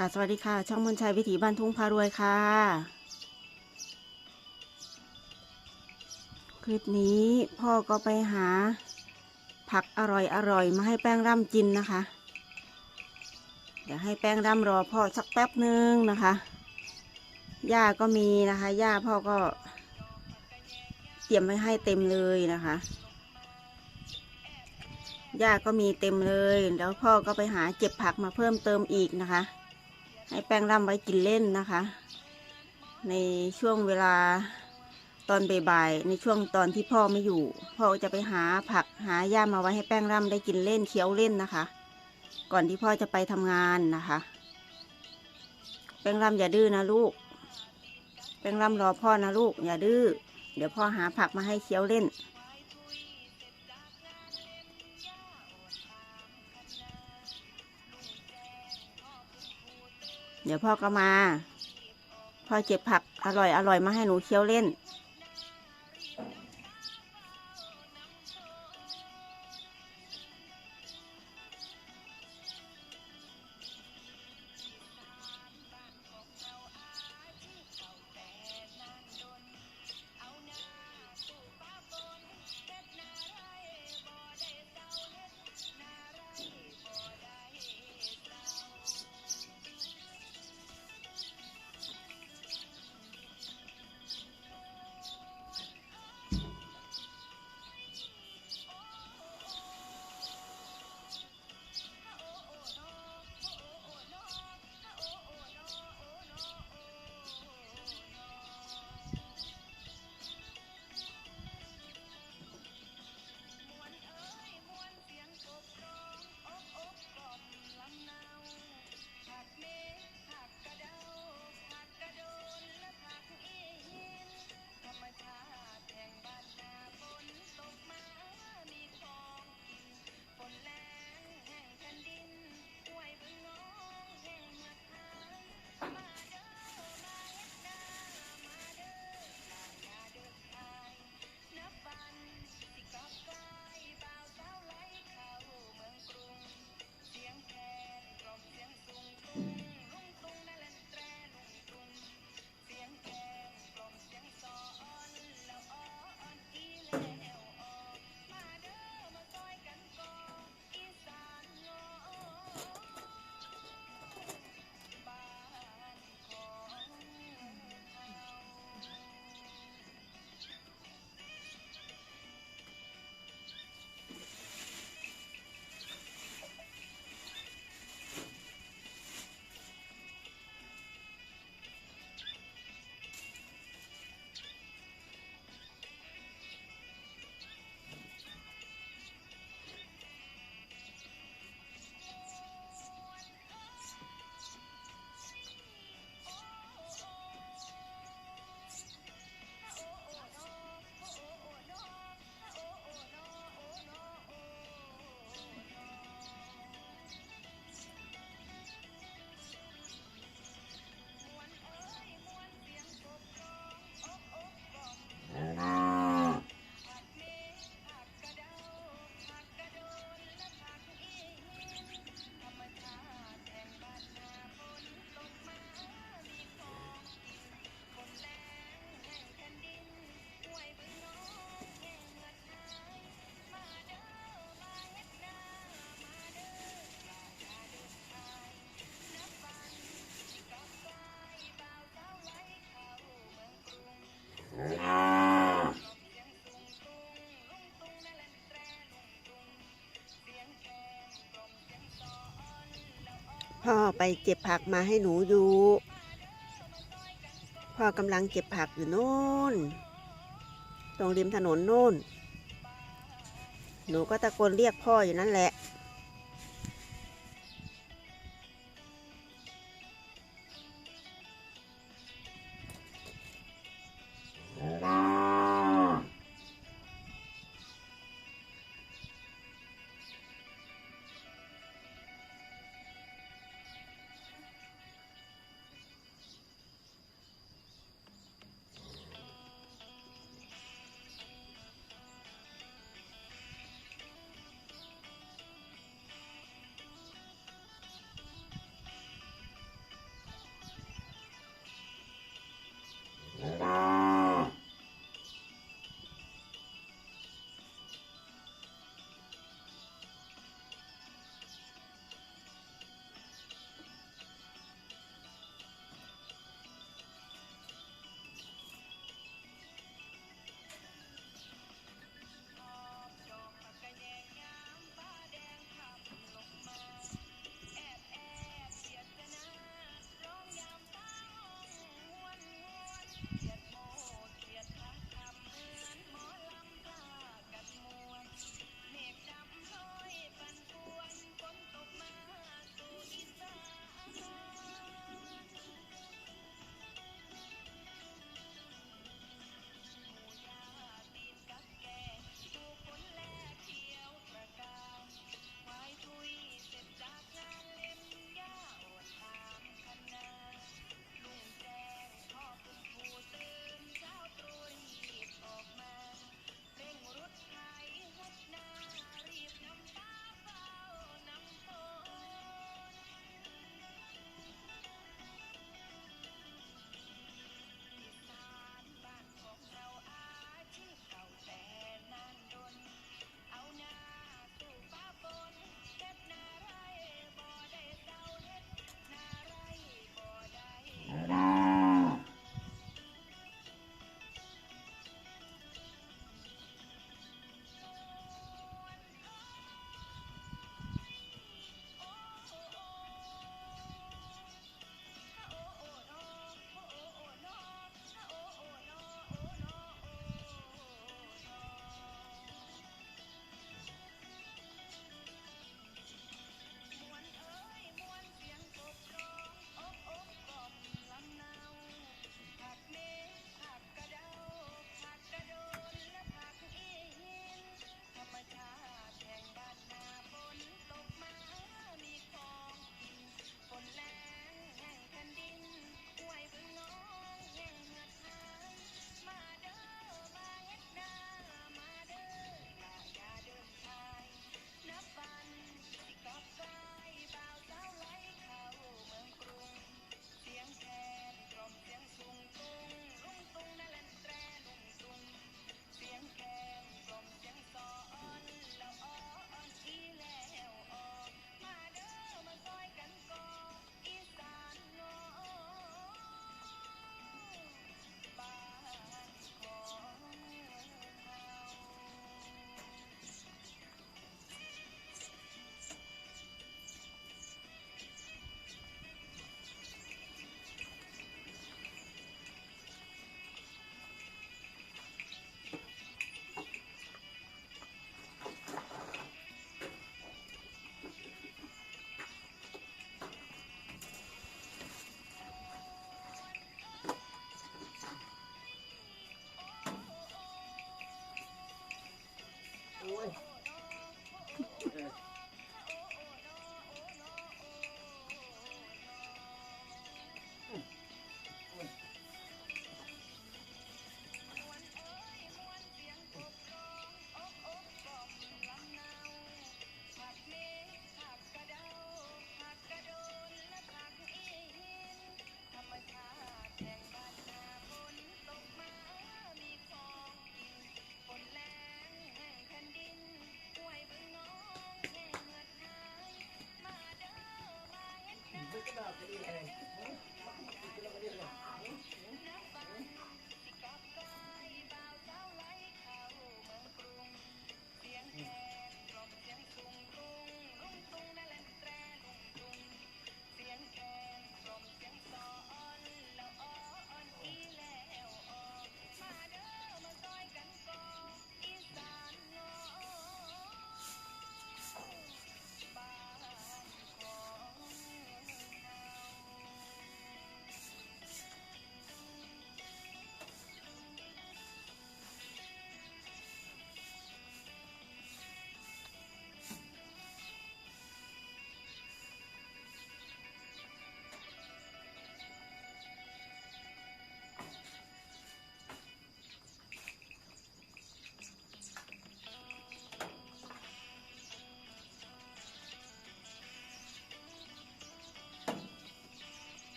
ค่ะสวัสดีค่ะ ช่องมนชัยวิถีบ้านทุ่งพารวยค่ะ คลิปนี้พ่อก็ไปหา ผักอร่อยอร่อยๆมาให้แป้งร่ำกินนะคะ เดี๋ยวให้แป้งร่ำรอพ่อสักแป๊บนึงนะคะหญ้าก็มีนะคะหญ้าพ่อก็เตรียมไว้ให้เต็มเลยนะคะหญ้าก็มีเต็มเลย แล้วพ่อก็ไปหาเก็บผักมาเพิ่มเติมอีกนะคะ ให้แป้งร่ำไว้กินเล่นนะคะ ในช่วงเวลาตอนบ่ายๆในช่วงตอนที่พ่อไม่อยู่ พ่อจะไปหาผักหาหญ้ามาไว้ให้แป้งร่ำได้กินเล่นเคี้ยวเล่นนะคะ ก่อนที่พ่อจะไปทำงานนะคะ แป้งร่ำอย่าดื้อนะลูก แป้งร่ำรอพ่อนะลูก อย่าดื้อเดี๋ยวพ่อหาผักมาให้เคี้ยวเล่น เดี๋ยวพ่อก็มา พ่อเก็บผักอร่อยอร่อยมาให้หนูเคี้ยวเล่น พ่อไปเก็บผักมาให้หนูอยู่ พ่อกำลังเก็บผักอยู่โน่น ตรงริมถนนโน่น หนูก็ตะโกนเรียกพ่ออยู่นั่นแหละ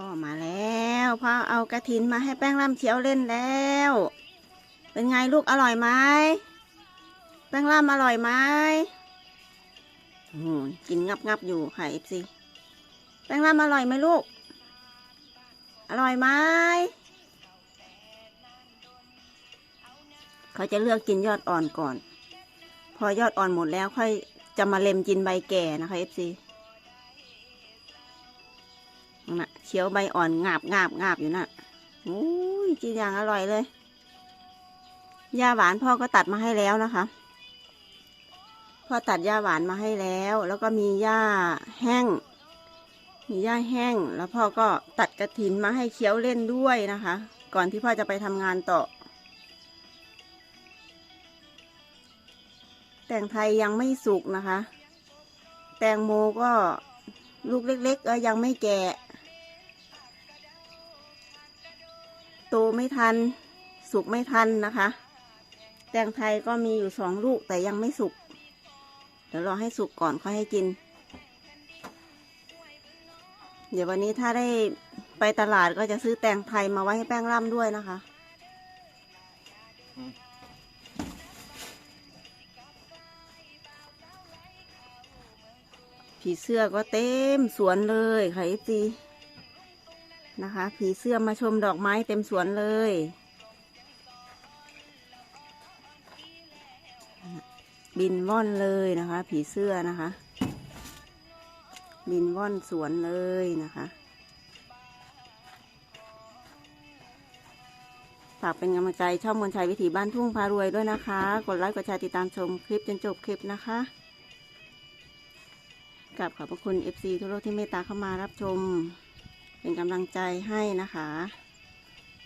พ่อมาแล้วพ่อเอากระถินมาให้แป้งร่ำเขียวเล่นแล้ว เป็นไงลูกอร่อยไหมแป้งร่ำอร่อยไหมกินงับงับอยู่ค่ะเอฟซีแป้งร่ำอร่อยไหมลูก อร่อยไหมเขาจะเลือกกินยอดอ่อนก่อน พอยอดอ่อนหมดแล้วค่อยจะมาเล็มกินใบแก่นะคะเอฟซี เคี้ยวใบอ่อนงาบงาบงาบอยู่น่ะโอ้ยกินอย่างอร่อยเลยหญ้าหวานพ่อก็ตัดมาให้แล้วนะคะ พ่อตัดหญ้าหวานมาให้แล้ว แล้วก็มีหญ้าแห้ง มีหญ้าแห้ง แล้วพ่อก็ตัดกระถินมาให้เคี้ยวเล่นด้วยนะคะ ก่อนที่พ่อจะไปทำงานต่อ แตงไทยยังไม่สุกนะคะ แตงโมก็ลูกเล็กๆก็ยังไม่แก่ โตไม่ทัน สุกไม่ทันนะคะ แตงไทยก็มีอยู่สองลูกแต่ยังไม่สุก เดี๋ยวรอให้สุกก่อนค่อยให้กิน เดี๋ยววันนี้ถ้าได้ไปตลาดก็จะซื้อแตงไทยมาไว้ให้แป้งร่ำด้วยนะคะผีเสื้อก็เต็มสวนเลยค่ะเอฟซี นะคะ ผีเสื้อมาชมดอกไม้เต็มสวนเลย บินว่อนเลยนะคะ ผีเสื้อนะคะ บินว่อนสวนเลยนะคะฝากเป็นกำลังใจช่องมนชัยวิถีบ้านทุ่งพารวยด้วยนะคะ กดไลค์กดแชร์ติดตามชมคลิปจนจบคลิปนะคะกับขอบพระคุณ FC ทั่วโลกที่เมตตาเข้ามารับชม เป็นกำลังใจให้นะคะ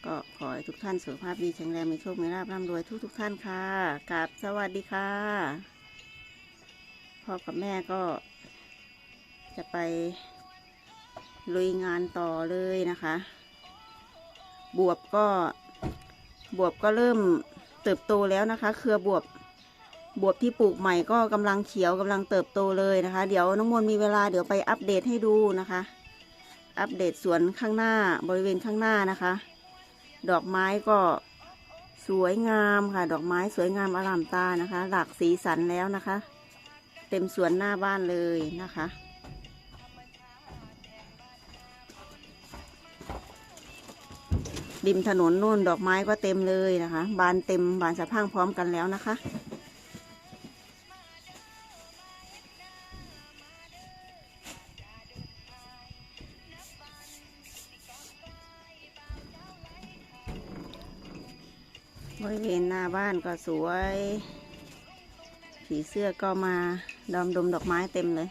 ก็ขอให้ทุกท่านสุขภาพดีแข็งแรงมีโชค มีลาภร่ำรวยทุกทุกๆท่านค่ะกับสวัสดีค่ะ พ่อกับแม่ก็จะไปลุยงานต่อเลยนะคะ บวบก็บวบก็เริ่มเติบโตแล้วนะคะ เครือบวบบวบที่ปลูกใหม่ก็กำลังเขียวกำลังเติบโตเลยนะคะ เดี๋ยวน้องมนต์มีเวลาเดี๋ยวไปอัปเดตให้ดูนะคะ อัปเดตสวนข้างหน้าบริเวณข้างหน้านะคะ ดอกไม้ก็สวยงามค่ะ ดอกไม้สวยงามอลามตานะคะ หลากสีสันแล้วนะคะ เต็มสวนหน้าบ้านเลยนะคะ ริมถนนนู่นดอกไม้ก็เต็มเลยนะคะ บานเต็มบานสะพังพร้อมกันแล้วนะคะาบ้านก็สวย ผีเสื้อก็มาดอมดมดอกไม้เต็มเลย